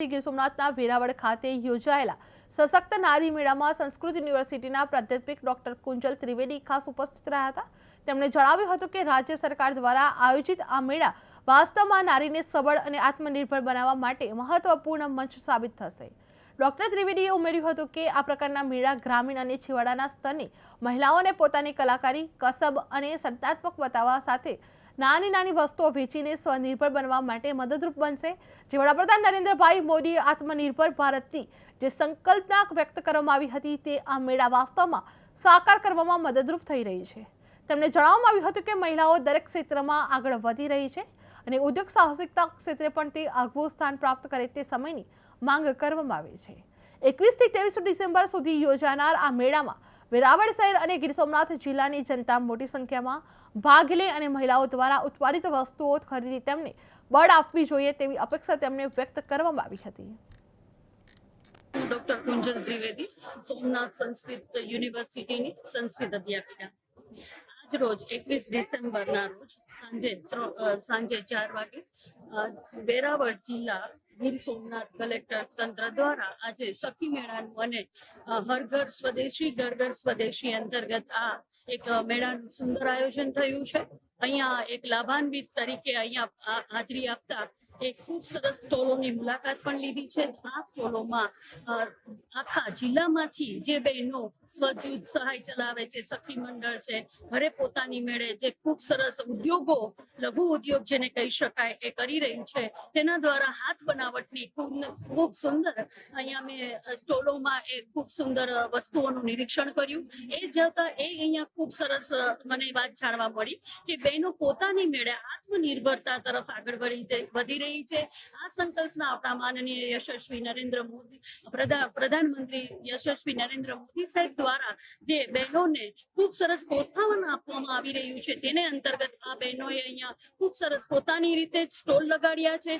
ગીર સોમનાથના વેરાવળ ખાતે યોજાયેલા સશક્ત નારી મેળામાં સંસ્કૃત યુનિવર્સિટીના પ્રાધ્યાપક ડોક્ટર કુંજલ ત્રિવેદી ખાસ ઉપસ્થિત રહ્યા હતા. તેમણે જણાવ્યું હતું કે રાજ્ય સરકાર દ્વારા આયોજિત આ મેળા વાસ્તવમાં નારીને સબળ અને આત્મનિર્ભર બનાવવા માટે મહત્વપૂર્ણ મંચ સાબિત થશે. ડોક્ટર ત્રિવેદીએ ઉમેર્યું હતું કે આ પ્રકારના મેળા ગ્રામીણ અને છેવાડાના સ્તરની મહિલાઓને પોતાની કલાકારી, કસબ અને સર્જનાત્મક બતાવવા સાથે નાની નાની વસ્તુઓ વેચીને સ્વનિર્ભર બનવા માટે મદદરૂપ બનશે. જે વડાપ્રધાન નરેન્દ્રભાઈ મોદીએ આત્મનિર્ભર ભારતની જે સંકલ્પના વ્યક્ત કરવામાં આવી હતી તે આ મેળા વાસ્તવમાં સાકાર કરવામાં મદદરૂપ થઈ રહી છે. તેમણે જણાવવામાં આવ્યું હતું કે મહિલાઓ દરેક ક્ષેત્રમાં આગળ વધી રહી છે અને ઉદ્યોગ સાહસિકતા ક્ષેત્રે પણ તે આગવું સ્થાન પ્રાપ્ત કરે તે સમયની માંગ કરવામાં આવી છે. એકવીસથી ત્રેવીસ ડિસેમ્બર સુધી યોજાનાર આ મેળામાં વેરાવળ શહેર અને ગીર સોમનાથ જિલ્લાની જનતા મોટી સંખ્યામાં ભાગ લે અને મહિલાઓ દ્વારા ઉત્પાદિત વસ્તુઓ ખરીદી તેમને બળ આપવી જોઈએ તેવી અપેક્ષા તેમને વ્યક્ત કરવામાં આવી હતી. હું ડોક્ટર કુંજલ ત્રિવેદી સોમનાથ સંસ્કૃત યુનિવર્સિટીની સંસ્કૃત અધ્યાપિકા. આજ રોજ એકવીસ ડિસેમ્બરના રોજ સાંજે સાંજે ચાર વાગે વેરાવળ જિલ્લા ગીર સોમનાથ કલેક્ટર તંત્ર દ્વારા આજે સખી મેળાનું અને હરઘર હર ઘર સ્વદેશી ઘર ઘર સ્વદેશી અંતર્ગત આ એક મેળાનું સુંદર આયોજન થયું છે. અહીંયા એક લાભાન્વિત તરીકે અહીંયા હાજરી આપતા એક ખૂબ સરસ સ્ટોલોની મુલાકાત પણ લીધી છે. આ સ્ટોલોમાં આખા જિલ્લામાંથી જે બહેનો સ્વજૂથ સહાય ચલાવે છે, સખી મંડળ છે, ઘરે પોતાની મેળે જે ખૂબ સરસ ઉદ્યોગો, લઘુ ઉદ્યોગ જેને કહી શકાય, એ કરી રહી છે. તેના દ્વારા હાથ બનાવટની ખૂબ ખૂબ સુંદર અહીંયા મેં સ્ટોલોમાં એ ખૂબ સુંદર વસ્તુઓનું નિરીક્ષણ કર્યું. એ જતા એ અહીંયા ખૂબ સરસ મને વાત જાણવા મળી કે બહેનો પોતાની મેળે આત્મનિર્ભરતા તરફ આગળ વધી રહી છે. આ સંકલ્પના આપણા માનનીય યશસ્વી નરેન્દ્ર મોદી, પ્રધા- પ્રધાનમંત્રી યશસ્વી નરેન્દ્ર મોદી સાહેબ દ્વારા જે બહેનોને ખૂબ સરસ પ્રોત્સાહન આપવામાં આવી રહ્યું છે, તેને અંતર્ગત આ બહેનોએ અહીંયા ખૂબ સરસ પોતાની રીતે સ્ટોલ લગાડ્યા છે.